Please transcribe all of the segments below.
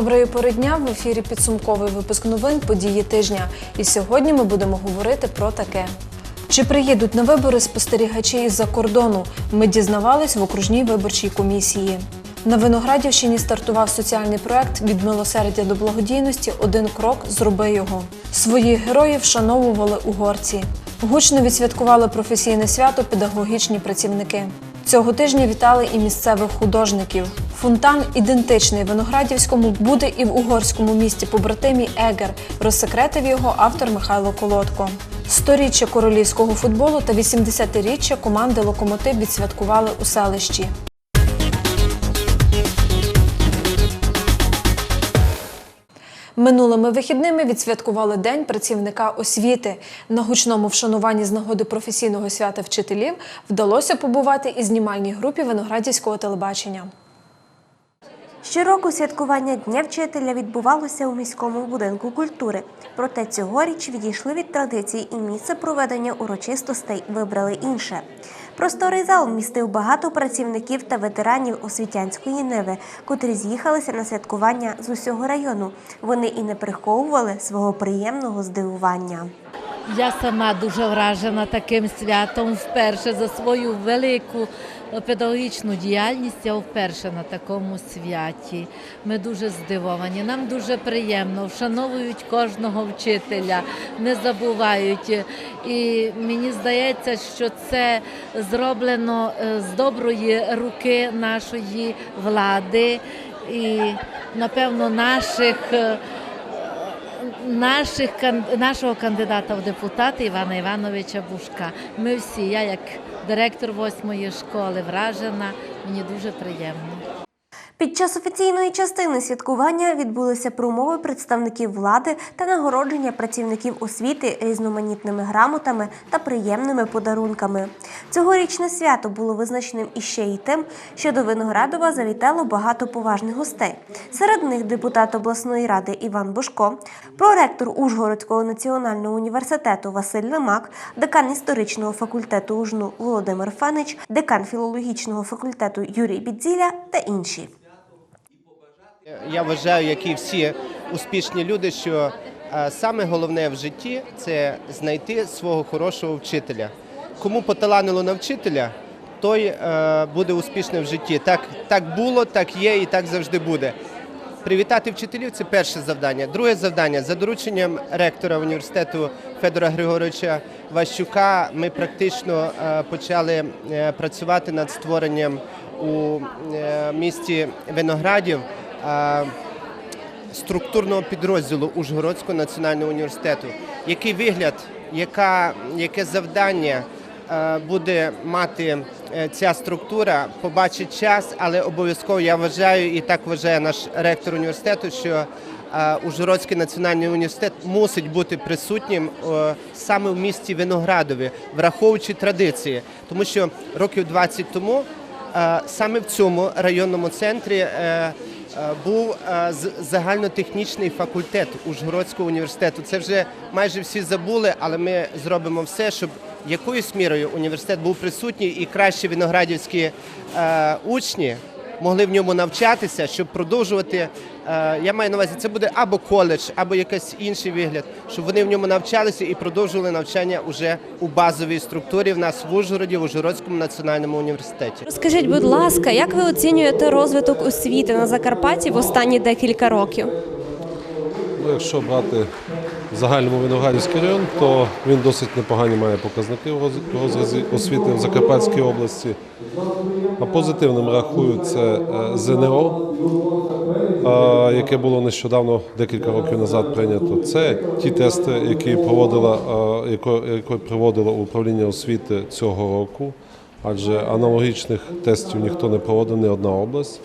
Доброї пори дня в ефірі підсумковий випуск новин події тижня. І сьогодні ми будемо говорити про таке. Чи приїдуть на вибори спостерігачі із-за кордону? Ми дізнавались в окружній виборчій комісії. На Виноградівщині стартував соціальний проект від милосердя до благодійності Один крок зроби його. Своїх героїв вшановували угорці. Гучно відсвяткували професійне свято педагогічні працівники. Цього тижня вітали і місцевих художників. Фонтан ідентичний Виноградівському буде і в угорському місті побратимі Егер. Розсекретив його автор Михайло Колодко. Сторіччя королівського футболу та 80-річчя команди Локомотив відсвяткували у селищі. Минулими вихідними відсвяткували День працівника освіти. На гучному вшануванні з нагоди професійного свята вчителів вдалося побувати і знімальній групі Виноградівського телебачення. Щороку святкування Дня вчителя відбувалося у міському будинку культури. Проте цьогоріч відійшли від традицій і місце проведення урочистостей вибрали інше. Просторий зал вмістив багато працівників та ветеранів освітянської неви, котрі з'їхалися на святкування з усього району. Вони і не приховували свого приємного здивування. Я сама дуже вражена таким святом вперше за свою велику педагогічну діяльність. Я вперше на такому святі. Ми дуже здивовані. Нам дуже приємно, вшановують кожного вчителя, не забувають. І мені здається, що це зроблено е, з доброї руки нашої влади і, напевно, наших. Наших нашого кандидата в депутати Івана Івановича Бушка. Ми всі, я як директор восьмої школи, вражена. Мені дуже приємно. Під час офіційної частини святкування відбулися промови представників влади та нагородження працівників освіти різноманітними грамотами та приємними подарунками. Цьогорічне свято було визначеним іще й тим, що до Виноградова завітало багато поважних гостей. Серед них депутат обласної ради Іван Бушко, проректор Ужгородського національного університету Василь Лемак, декан історичного факультету УЖНУ Володимир Фанич, декан філологічного факультету Юрій Бідзіля та інші. Я вважаю, як і всі успішні люди, що е, саме головне в житті це знайти свого хорошого вчителя. Кому поталанило на вчителя, той е, буде успішним в житті. Так, так було, так є і так завжди буде. Привітати вчителів це перше завдання. Друге завдання за дорученням ректора університету Федора Григоровича Ващука. Ми практично е, почали працювати над створенням у місті Виноградів структурного підрозділу Ужгородського національного університету. Який вигляд, яка, яке завдання е, буде мати е, ця структура, побачить час, але обов'язково я вважаю, і так вважає наш ректор університету, що е, Ужгородський національний університет мусить бути присутнім е, саме в місті Виноградові, враховуючи традиції, тому що років 20 тому е, саме в цьому районному центрі. Е, Був е, загальнотехнічний факультет Ужгородського університету. Це вже майже всі забули, але ми зробимо все, щоб якоюсь мірою університет був присутній і кращі виноградівські е, учні могли в ньому навчатися, щоб продовжувати. е, я маю на увазі, це буде або коледж, або якийсь інший вигляд, щоб вони в ньому навчалися і продовжували навчання уже у базовій структурі в нас в Ужгороді, в Ужгородському національному університеті. Розкажіть, будь ласка, як ви оцінюєте розвиток освіти на Закарпатті в останні декілька років? Ну, якщо брати загальному Виноградівський район, то він досить непогані має показники освіти в Закарпатській області. А позитивним рахую це ЗНО, яке було нещодавно декілька років назад прийнято. Це ті тести, які проводила, е, які проводило управління освіти цього року, адже аналогічних тестів ніхто не проводив, ні одна область.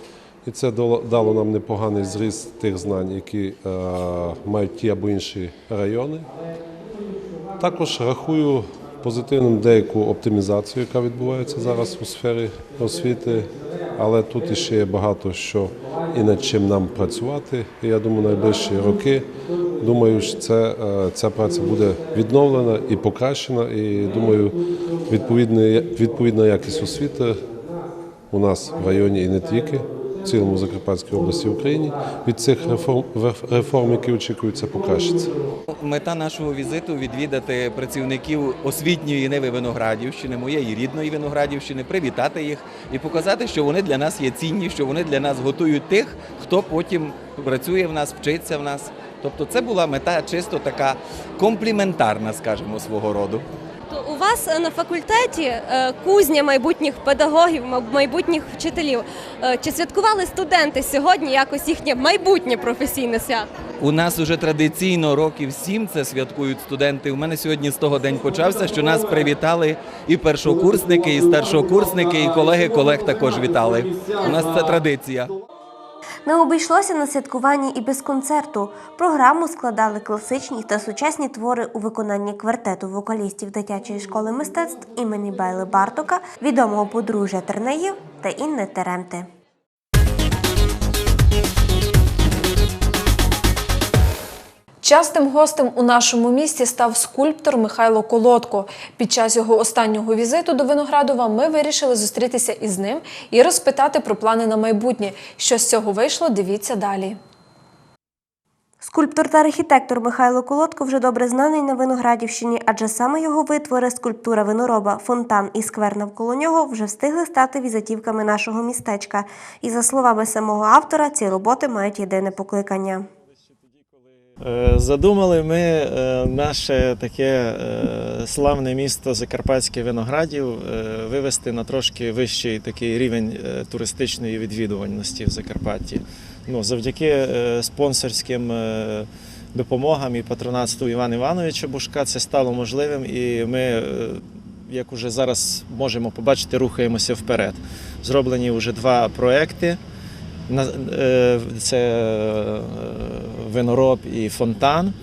І це дало нам непоганий зріст тих знань, які е, мають ті або інші райони. Також рахую позитивним деяку оптимізацію, яка відбувається зараз у сфері освіти, але тут іще є багато що і над чим нам працювати. І я думаю, найближчі роки думаю, що це, е, ця праця буде відновлена і покращена. І думаю, відповідна, якість освіти у нас в районі і не тільки цілому Закарпатській області і Україні від цих реформ, реформ, які очікуються, покращиться. Мета нашого візиту відвідати працівників освітньої ниви Виноградівщини, моєї рідної Виноградівщини, привітати їх і показати, що вони для нас є цінні, що вони для нас готують тих, хто потім працює в нас, вчиться в нас. Тобто, це була мета чисто така компліментарна, скажімо, свого роду. То у вас е, на факультеті е, кузня майбутніх педагогів, майбутніх вчителів. Е, Чи святкували студенти сьогодні якось їхнє майбутнє професійне свято? У нас уже традиційно років сім це святкують студенти. У мене сьогодні з того день почався, що нас привітали і першокурсники, і старшокурсники, і колеги колег також вітали. У нас це традиція. Не обійшлося на святкуванні і без концерту. Програму складали класичні та сучасні твори у виконанні квартету вокалістів дитячої школи мистецтв імені Байли Бартока, відомого подружжя Тернеїв та Інни Теремти. Частим гостем у нашому місті став скульптор Михайло Колодко. Під час його останнього візиту до Виноградова ми вирішили зустрітися із ним і розпитати про плани на майбутнє. Що з цього вийшло, дивіться далі. Скульптор та архітектор Михайло Колодко вже добре знаний на Виноградівщині, адже саме його витвори скульптура винороба, фонтан і сквер навколо нього вже встигли стати візитівками нашого містечка. І за словами самого автора, ці роботи мають єдине покликання. Е, Задумали ми е, наше таке е, славне місто Закарпатське Виноградів вивести на трошки вищий такий рівень туристичної відвідувальності в Закарпатті. Ну, завдяки спонсорським допомогам і патронатству Івана Івановича Бушка це стало можливим, і ми, як уже зараз можемо побачити, рухаємося вперед. Зроблені вже два проекти. Е, Це е, винороб і фонтан.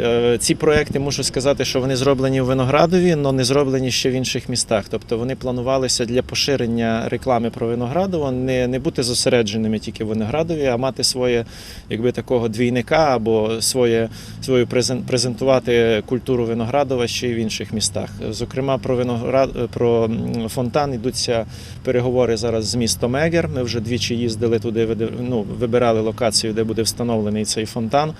Е, Ці проекти мушу сказати, що вони зроблені в Виноградові, але не зроблені ще в інших містах. Тобто вони планувалися для поширення реклами про Виноградово, не, не бути зосередженими тільки в Виноградові, а мати своє якби такого двійника або своє, свою презентувати культуру Виноградова ще й в інших містах. Зокрема, про виноград про фонтан йдуться переговори зараз з містом Егер. Ми вже двічі їздили туди, ну, вибирали локацію, де буде встановлений цей фонтан.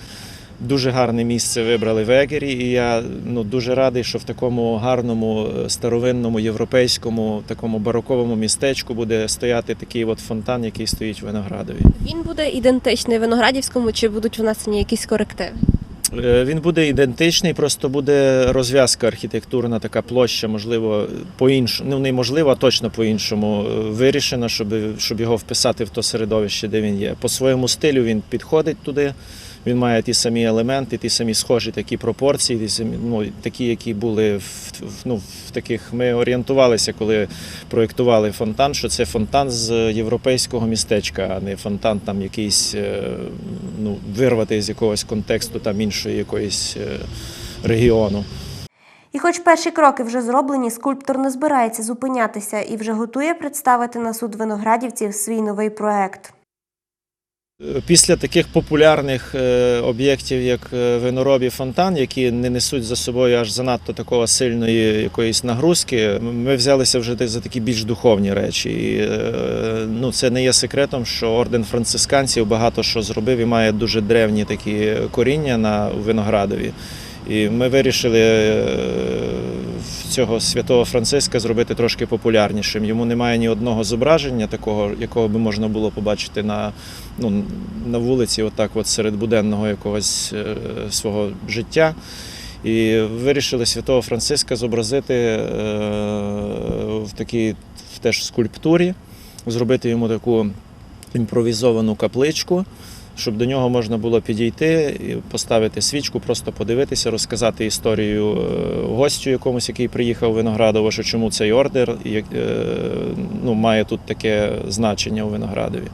Дуже гарне місце вибрали в Егері, і я ну, дуже радий, що в такому гарному, е, старовинному, європейському, такому бароковому містечку буде стояти такий от фонтан, який стоїть в Виноградові. Він буде ідентичний виноградівському, чи будуть внесені якісь корективи? Е, Він буде ідентичний, просто буде розв'язка архітектурна, така площа, можливо, по-іншому, ну неможливо, а точно по-іншому е, вирішена, щоб, щоб його вписати в то середовище, де він є. По своєму стилю він підходить туди. Він має ті самі елементи, ті самі схожі такі пропорції, ті самі, ну, такі, які були в, ну, в таких. Ми орієнтувалися, коли проєктували фонтан, що це фонтан з європейського містечка, а не фонтан там якийсь е, ну, вирвати з якогось контексту там іншої якоїсь е, регіону. І хоч перші кроки вже зроблені, скульптор не збирається зупинятися і вже готує представити на суд виноградівців свій новий проект. Після таких популярних е, об'єктів, як е, винороб і фонтан, які не несуть за собою аж занадто такого сильної якоїсь нагрузки, ми взялися вже за такі більш духовні речі. І, е, ну, це не є секретом, що орден францисканців багато що зробив і має дуже древні такі коріння на Виноградові. І ми вирішили е, цього святого Франциска зробити трошки популярнішим. Йому немає ні одного зображення такого, якого би можна було побачити на, ну, на вулиці, отак, от серед буденного якогось е, свого життя. І вирішили святого Франциска зобразити е, в такій теж скульптурі, зробити йому таку імпровізовану капличку щоб до нього можна було підійти, поставити свічку, просто подивитися, розказати історію е, гостю якомусь, який приїхав в Виноградово, що чому цей ордер е, ну, має тут таке значення у Виноградові.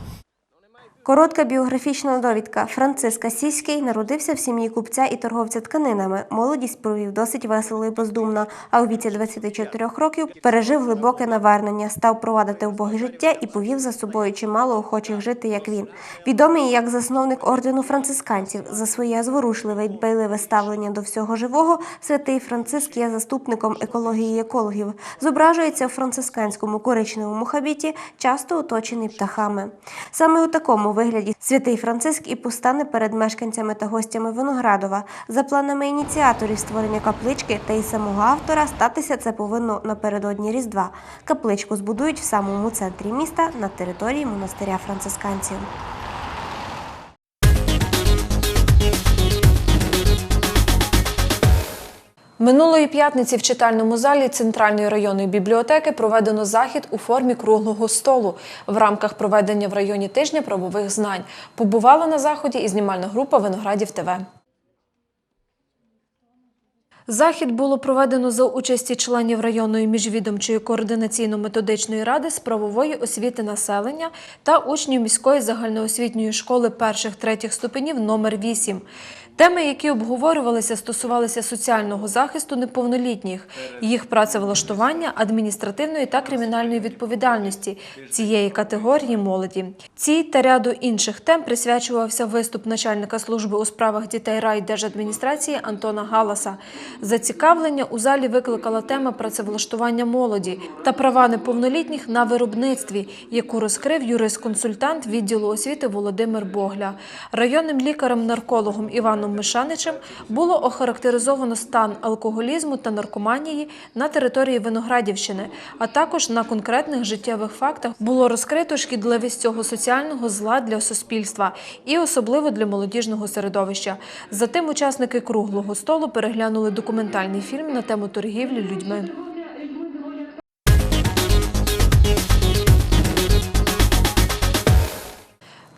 Коротка біографічна довідка. Франциск Асійський народився в сім'ї купця і торговця тканинами. Молодість провів досить весело і бездумно, а у віці 24 років пережив глибоке навернення, став провадити убоге життя і повів за собою чимало охочих жити, як він. Відомий як засновник ордену францисканців за своє зворушливе й дбайливе ставлення до всього живого, святий Франциск є заступником екології екологів. Зображується у францисканському коричневому хабіті, часто оточений птахами. Саме у такому вигляді святий Франциск і постане перед мешканцями та гостями Виноградова. За планами ініціаторів створення каплички та й самого автора статися це повинно напередодні Різдва. Капличку збудують в самому центрі міста на території монастиря францисканців. Минулої п'ятниці в читальному залі Центральної районної бібліотеки проведено захід у формі круглого столу в рамках проведення в районі тижня правових знань. Побувала на заході і знімальна група Виноградів ТВ. Захід було проведено за участі членів районної міжвідомчої координаційно-методичної ради з правової освіти населення та учнів міської загальноосвітньої школи перших-третіх ступенів номер 8. Теми, які обговорювалися, стосувалися соціального захисту неповнолітніх, їх працевлаштування, адміністративної та кримінальної відповідальності цієї категорії молоді. Цій та ряду інших тем присвячувався виступ начальника служби у справах дітей райдержадміністрації Антона Галаса. Зацікавлення у залі викликала тема працевлаштування молоді та права неповнолітніх на виробництві, яку розкрив юрист-консультант відділу освіти Володимир Богля. Районним лікарем-наркологом Іваном Мишаничем було охарактеризовано стан алкоголізму та наркоманії на території Виноградівщини, а також на конкретних життєвих фактах було розкрито шкідливість цього соціального зла для суспільства і особливо для молодіжного середовища. Затим учасники круглого столу переглянули документальний фільм на тему торгівлі людьми.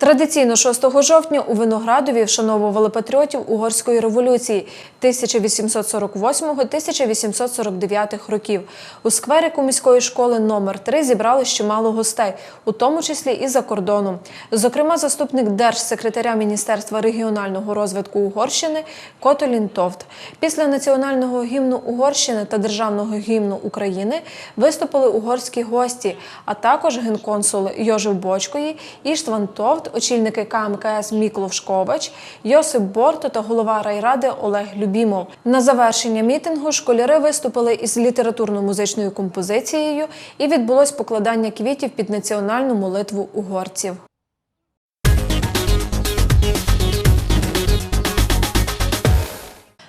Традиційно 6 жовтня у Виноградові вшановували патріотів угорської революції 1848-1849 років. У скверику міської школи номер 3 зібрали чимало гостей, у тому числі і за кордону. Зокрема, заступник держсекретаря Міністерства регіонального розвитку Угорщини Котолін Товт. Після національного гімну Угорщини та державного гімну України виступили угорські гості, а також генконсул Йожев Бочкої, Іштван Товт, очільники КМКС Міклов Шковач, Йосип Борто та голова райради Олег Любімов. На завершення мітингу школяри виступили із літературно-музичною композицією і відбулось покладання квітів під національну молитву угорців.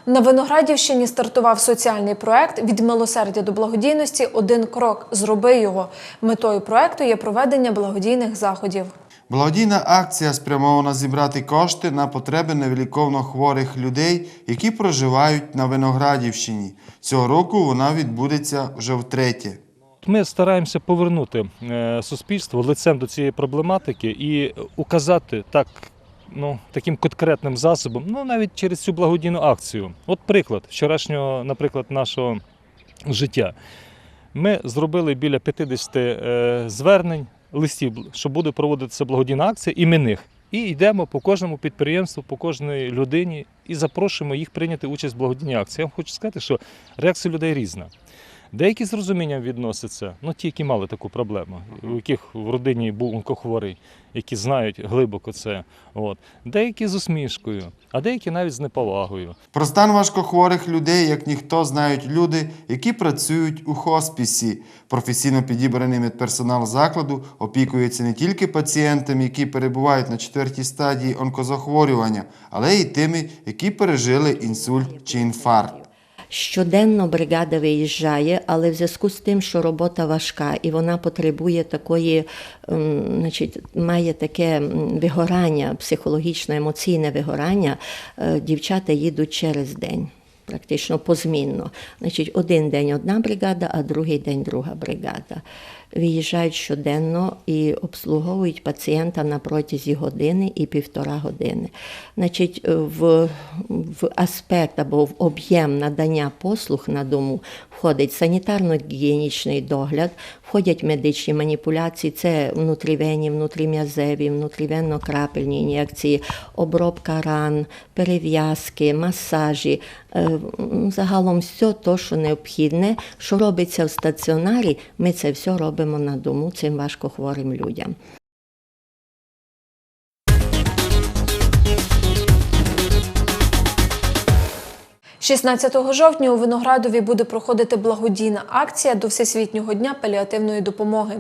На Виноградівщині стартував соціальний проект від милосердя до благодійності Один крок зроби його. Метою проекту є проведення благодійних заходів. Благодійна акція спрямована зібрати кошти на потреби невиліковно хворих людей, які проживають на Виноградівщині. Цього року вона відбудеться вже втретє. Ми стараємося повернути е, суспільство лицем до цієї проблематики і указати так. Ну, таким конкретним засобом, ну навіть через цю благодійну акцію. От приклад вчорашнього, наприклад, нашого життя. Ми зробили біля 50 е, звернень, листів, що буде проводитися благодійна акція іменних. І йдемо по кожному підприємству, по кожній людині і запрошуємо їх прийняти участь в благодійній акції. Я вам хочу сказати, що реакція людей різна. Деякі з розумінням відносяться, ну ті, які мали таку проблему, у яких в родині був онкохворий, які знають глибоко це. От. Деякі з усмішкою, а деякі навіть з неповагою. Про стан важкохворих людей, як ніхто, знають люди, які працюють у хоспісі. Професійно підібраний медперсонал закладу опікується не тільки пацієнтами, які перебувають на четвертій стадії онкозахворювання, але й тими, які пережили інсульт чи інфаркт. Щоденно бригада виїжджає, але в зв'язку з тим, що робота важка і вона потребує такої, ем, значить, має таке вигорання, психологічне, емоційне вигорання, е, дівчата їдуть через день. Практично позмінно. Значить, один день одна бригада, а другий день друга бригада. Виїжджають щоденно і обслуговують пацієнта на протязі години і півтора години. Значить, в, в аспект або в об'єм надання послуг на дому входить санітарно-гігієнічний догляд, входять медичні маніпуляції, це внутрівенні, внутрім'язеві, внутрівенно-крапельні ін'єкції, обробка ран, перев'язки, масажі, загалом все те, що необхідне, що робиться в стаціонарі, ми це все робимо на дому цим важкохворим людям. 16 жовтня у Виноградові буде проходити благодійна акція до Всесвітнього дня паліативної допомоги.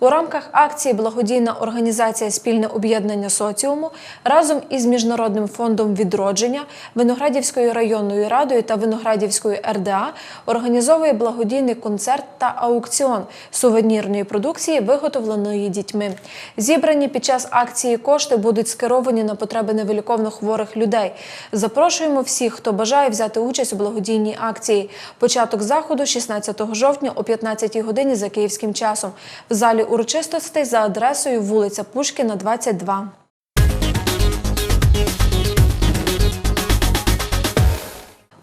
У рамках акції благодійна організація Спільне об'єднання соціуму разом із Міжнародним фондом відродження, Виноградівською районною радою та Виноградівською РДА організовує благодійний концерт та аукціон сувенірної продукції, виготовленої дітьми. Зібрані під час акції кошти будуть скеровані на потреби невиліковно хворих людей. Запрошуємо всіх, хто бажає взяти участь у благодійній акції. Початок заходу 16 жовтня о 15 годині за київським часом в залі урочистостей за адресою вулиця Пушкіна, 22.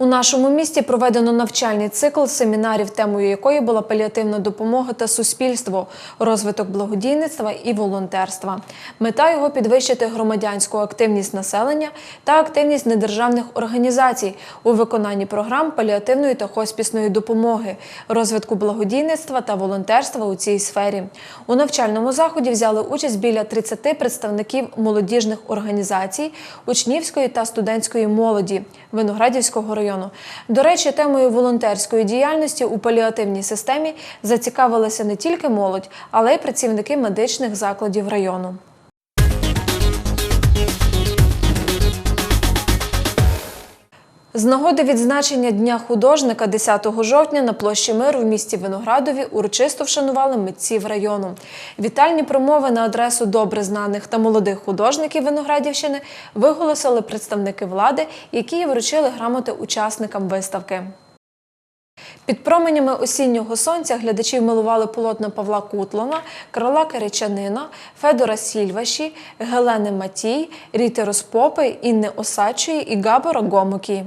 У нашому місті проведено навчальний цикл семінарів, темою якої була паліативна допомога та суспільство, розвиток благодійництва і волонтерства. Мета його підвищити громадянську активність населення та активність недержавних організацій у виконанні програм паліативної та хоспісної допомоги, розвитку благодійництва та волонтерства у цій сфері. У навчальному заході взяли участь біля 30 представників молодіжних організацій, учнівської та студентської молоді Виноградівського району. До речі, темою волонтерської діяльності у паліативній системі зацікавилася не тільки молодь, але й працівники медичних закладів району. З нагоди відзначення Дня художника 10 жовтня на площі Миру в місті Виноградові урочисто вшанували митців району. Вітальні промови на адресу добре знаних та молодих художників Виноградівщини виголосили представники влади, які вручили грамоти учасникам виставки. Під променями осіннього сонця глядачі милували полотна Павла Кутлона, Корола Киричанина, Федора Сільваші, Гелени Матій, Ріти Розпопи, Інни Осадчої і Габора Гомокі.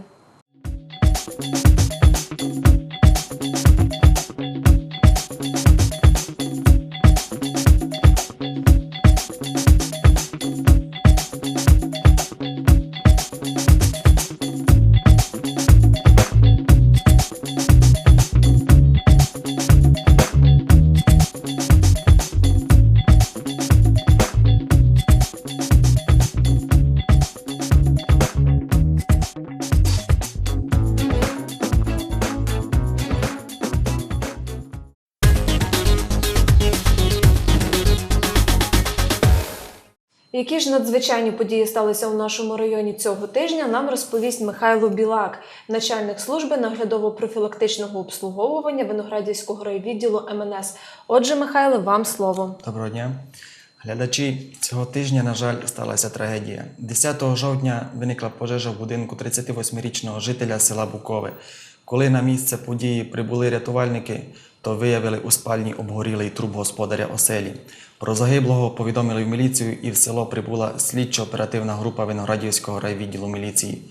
Надзвичайні події сталися у нашому районі цього тижня, нам розповість Михайло Білак, начальник служби наглядово-профілактичного обслуговування Виноградівського райвідділу МНС. Отже, Михайле, вам слово. Доброго дня. Глядачі, цього тижня, на жаль, сталася трагедія. 10 жовтня виникла пожежа в будинку 38-річного жителя села Букове. Коли на місце події прибули рятувальники, то виявили у спальні обгорілий труп господаря оселі. Про загиблого повідомили в міліцію і в село прибула слідчо-оперативна група Виноградівського райвідділу міліції.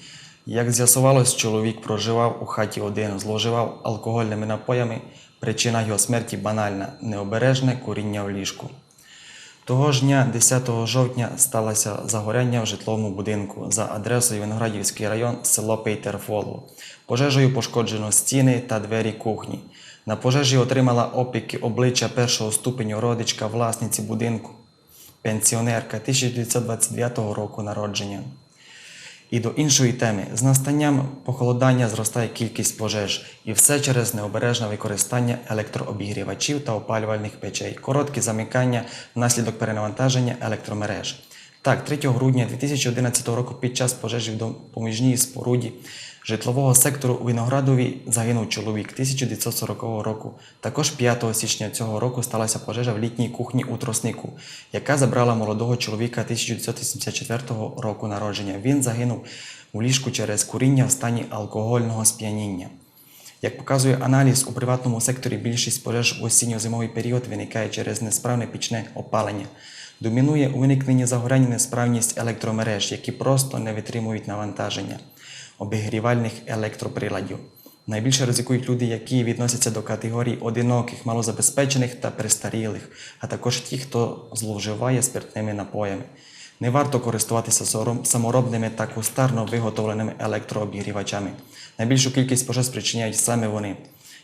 Як з'ясувалось, чоловік проживав у хаті один, зловживав алкогольними напоями. Причина його смерті банальна необережне куріння в ліжку. Того ж дня, 10 жовтня, сталося загоряння в житловому будинку за адресою Виноградівський район, село Пейтерфоло. Пожежею пошкоджено стіни та двері кухні. На пожежі отримала опіки обличчя першого ступеню родичка власниці будинку, пенсіонерка 1929 року народження. І до іншої теми. З настанням похолодання зростає кількість пожеж, і все через необережне використання електрообігрівачів та опалювальних печей, короткі замикання внаслідок перенавантаження електромереж. Так, 3 грудня 2011 року під час пожежі в допоміжній споруді житлового сектору у Виноградові загинув чоловік 1940 року. Також 5 січня цього року сталася пожежа в літній кухні у Троснику, яка забрала молодого чоловіка 1984 року народження. Він загинув у ліжку через куріння в стані алкогольного сп'яніння. Як показує аналіз, у приватному секторі більшість пожеж в осінньо-зимовий період виникає через несправне пічне опалення. Домінує у виникненні загоряння несправність електромереж, які просто не витримують навантаження обігрівальних електроприладів. Найбільше ризикують люди, які відносяться до категорій одиноких, малозабезпечених та престарілих, а також ті, хто зловживає спиртними напоями. Не варто користуватися саморобними та кустарно виготовленими електрообігрівачами. Найбільшу кількість пожеж спричиняють саме вони.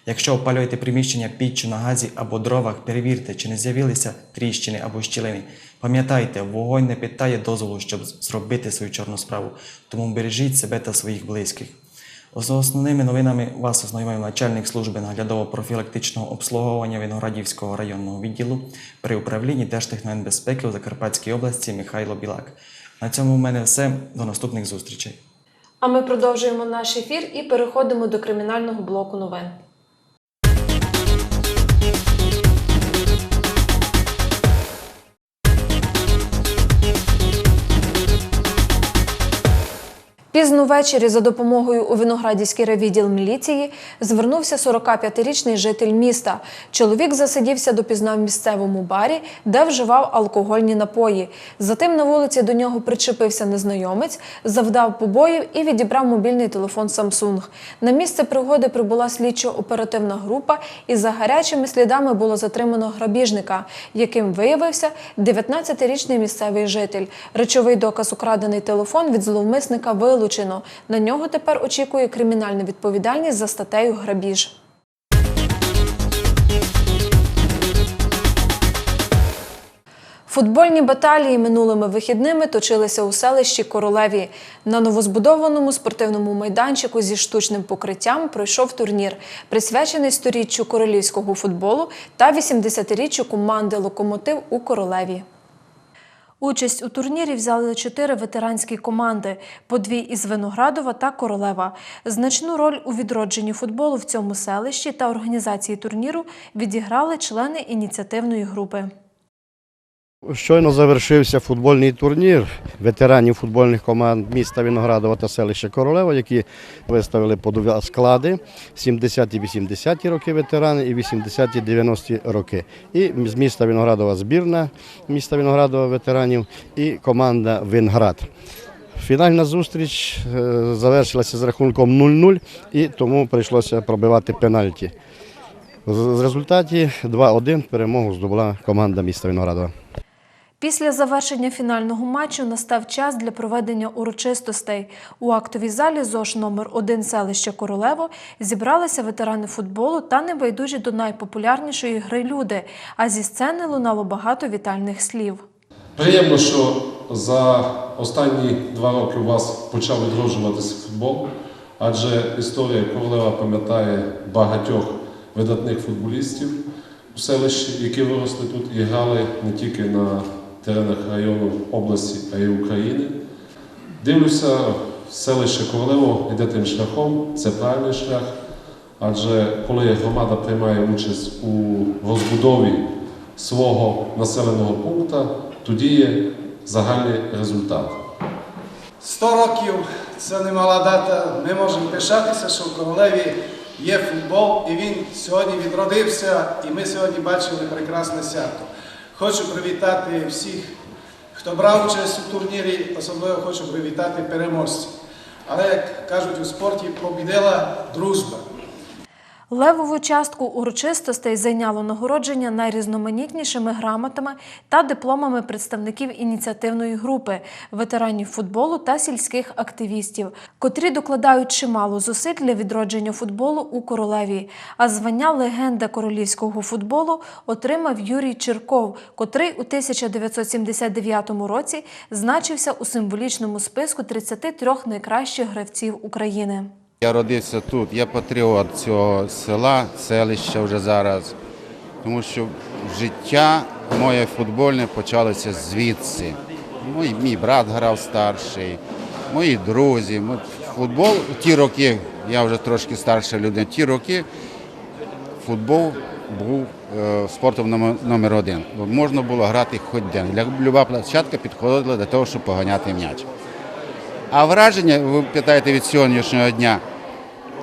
Якщо опалюєте приміщення піччю на газі або дровах, перевірте, чи не з'явилися тріщини або щілини. Пам'ятайте, вогонь не питає дозволу, щоб зробити свою чорну справу, тому бережіть себе та своїх близьких. З основними новинами вас ознайомив начальник служби наглядово-профілактичного обслуговування Виноградівського районного відділу при управлінні Держтехногенбезпеки у Закарпатській області Михайло Білак. На цьому в мене все. До наступних зустрічей. А ми продовжуємо наш ефір і переходимо до кримінального блоку новин. Пізно ввечері за допомогою у Виноградівський райвідділ міліції звернувся 45-річний житель міста. Чоловік засидівся допізна в місцевому барі, де вживав алкогольні напої. Затим на вулиці до нього причепився незнайомець, завдав побоїв і відібрав мобільний телефон Samsung. На місце пригоди прибула слідчо-оперативна група, і за гарячими слідами було затримано грабіжника, яким виявився 19-річний місцевий житель. Речовий доказ украдений телефон від зловмисника вилучено. На нього тепер очікує кримінальна відповідальність за статтею грабіж. Футбольні баталії минулими вихідними точилися у селищі Королеві. На новозбудованому спортивному майданчику зі штучним покриттям пройшов турнір, присвячений сторіччю королівського футболу та 80-річчю команди Локомотив у Королеві. Участь у турнірі взяли чотири ветеранські команди, по дві із Виноградова та Королева. Значну роль у відродженні футболу в цьому селищі та організації турніру відіграли члени ініціативної групи. Щойно завершився футбольний турнір ветеранів футбольних команд міста Виноградова та селища Королева, які виставили по два склади 70-ті 80-ті роки ветерани і 80-ті 90-ті роки. І з міста Виноградова збірна міста Виноградова ветеранів і команда Винград. Фінальна зустріч е, завершилася з рахунком 0-0 і тому прийшлося пробивати пенальті. В результаті 2-1 перемогу здобула команда міста Виноградова. Після завершення фінального матчу настав час для проведення урочистостей. У актовій залі ЗОЖ номер 1 селища Королево зібралися ветерани футболу та небайдужі до найпопулярнішої гри люди. А зі сцени лунало багато вітальних слів. Приємно, що за останні два роки у вас почав відроджуватися футбол, адже історія Королева пам'ятає багатьох видатних футболістів у селищі, які виросли тут і грали не тільки на теренах району області, а й України. Дивлюся, селище Королево йде тим шляхом, це правильний шлях, адже коли громада приймає участь у розбудові свого населеного пункту, тоді є загальний результат. 100 років це немала дата. Ми можемо пишатися, що в королеві є футбол, і він сьогодні відродився, і ми сьогодні бачили прекрасне свято. Хочу привітати всіх, хто брав участь у турнірі, особливо хочу привітати переможців. Але, як кажуть у спорті, побідела дружба. Левову частку урочистостей зайняло нагородження найрізноманітнішими грамотами та дипломами представників ініціативної групи, ветеранів футболу та сільських активістів, котрі докладають чимало зусиль для відродження футболу у королеві. А звання легенда королівського футболу отримав Юрій Черков, котрий у 1979 році значився у символічному списку 33 найкращих гравців України. Я родився тут, я патріот цього села, селища вже зараз, тому що життя моє футбольне почалося звідси. Мій, мій брат грав старший, мої друзі. Футбол ті роки, я вже трошки старша людина, ті роки футбол був е, спортом номер, один. Можна було грати хоч день. Люба площадка підходила для того, щоб поганяти м'яч. А враження, ви питаєте від сьогоднішнього дня,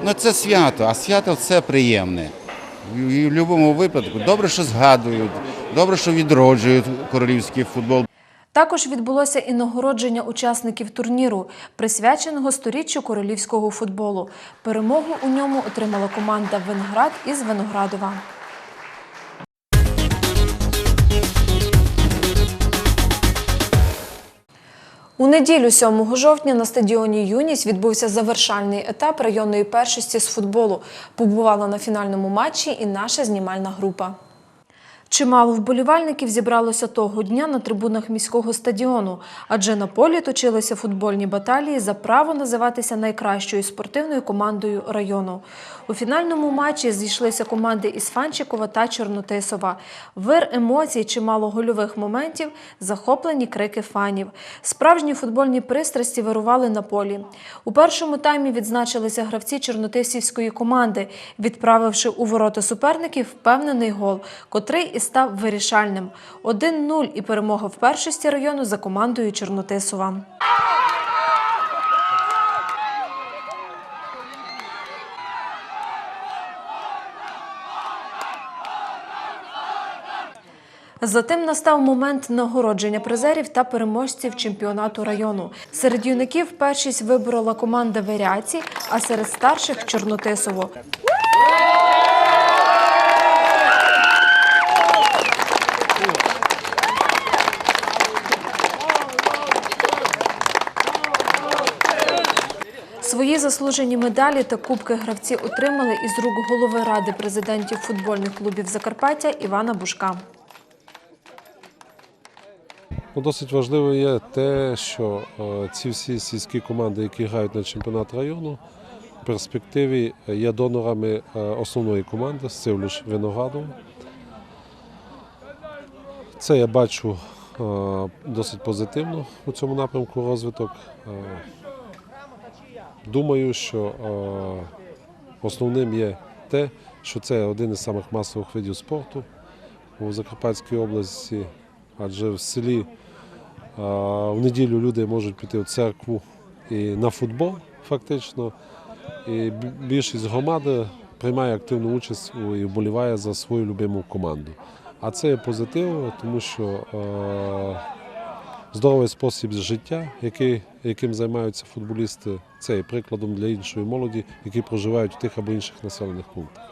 Ну це свято, а свято це приємне. В будь-якому випадку добре, що згадують, добре, що відроджують королівський футбол. Також відбулося і нагородження учасників турніру, присвяченого сторіччю королівського футболу. Перемогу у ньому отримала команда Виноград із Виноградова. У неділю 7 жовтня на стадіоні Юність відбувся завершальний етап районної першості з футболу. Побувала на фінальному матчі і наша знімальна група. Чимало вболівальників зібралося того дня на трибунах міського стадіону, адже на полі точилися футбольні баталії за право називатися найкращою спортивною командою району. У фінальному матчі зійшлися команди із Фанчикова та Чорнотисова. Вир емоцій, чимало гольових моментів, захоплені крики фанів. Справжні футбольні пристрасті вирували на полі. У першому таймі відзначилися гравці чорнотисівської команди, відправивши у ворота суперників впевнений гол, котрий і став вирішальним. 1-0 і перемога в першості району за командою Чорнотисова. Затим настав момент нагородження призерів та переможців чемпіонату району. Серед юнаків першість виборола команда Варіаці, а серед старших Чорнотисово. Свої заслужені медалі та кубки гравці отримали із рук голови ради президентів футбольних клубів Закарпаття Івана Бушка. Ну, Досить важливо є те, що е, ці всі сільські команди, які грають на чемпіонат району, в перспективі є донорами е, основної команди з Цивлюш Виноградом. Це я бачу е, досить позитивно у цьому напрямку розвиток. Думаю, що основним є те, що це один із самих масових видів спорту у Закарпатській області, адже в селі в неділю люди можуть піти в церкву і на футбол, фактично. І більшість громади приймає активну участь і вболіває за свою любиму команду. А це є позитивно, тому що е, здоровий спосіб життя, який, яким займаються футболісти, це є прикладом для іншої молоді, які проживають в тих або інших населених пунктах.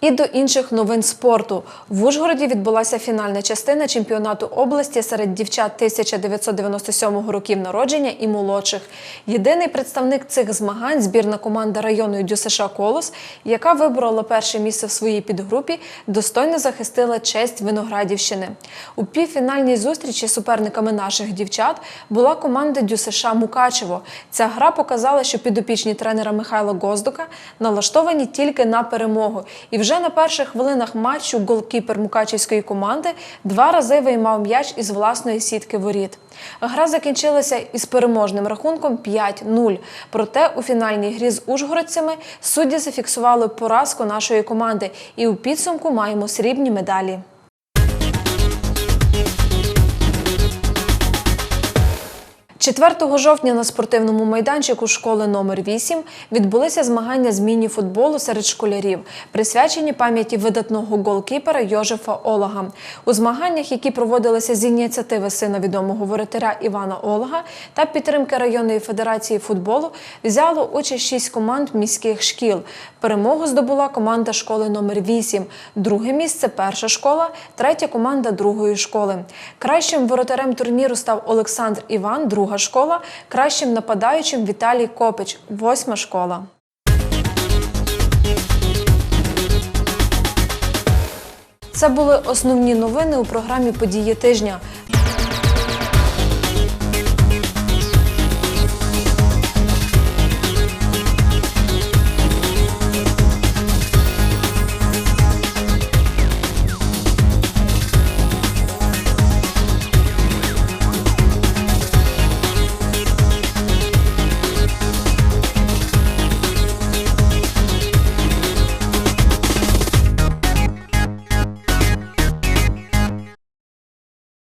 І до інших новин спорту. В Ужгороді відбулася фінальна частина чемпіонату області серед дівчат 1997 років народження і молодших. Єдиний представник цих змагань збірна команда району ДЮСШ Колос, яка виборола перше місце в своїй підгрупі, достойно захистила честь Виноградівщини. У півфінальній зустрічі суперниками наших дівчат була команда ДЮСШ Мукачево. Ця гра показала, що підопічні тренера Михайла Гоздука налаштовані тільки на перемогу. І вже на перших хвилинах матчу голкіпер мукачівської команди два рази виймав м'яч із власної сітки воріт. Гра закінчилася із переможним рахунком 5-0. Проте у фінальній грі з ужгородцями судді зафіксували поразку нашої команди, і у підсумку маємо срібні медалі. Четвертого жовтня на спортивному майданчику школи номер 8 відбулися змагання з міні-футболу серед школярів, присвячені пам'яті видатного голкіпера Йожефа Олага. У змаганнях, які проводилися з ініціативи сина відомого воротаря Івана Олага та підтримки районної федерації футболу, взяло участь шість команд міських шкіл. Перемогу здобула команда школи номер 8 друге місце перша школа, третя команда другої школи. Кращим воротарем турніру став Олександр Іван, друга школа, кращим нападаючим Віталій Копич, восьма школа. Це були основні новини у програмі Події тижня.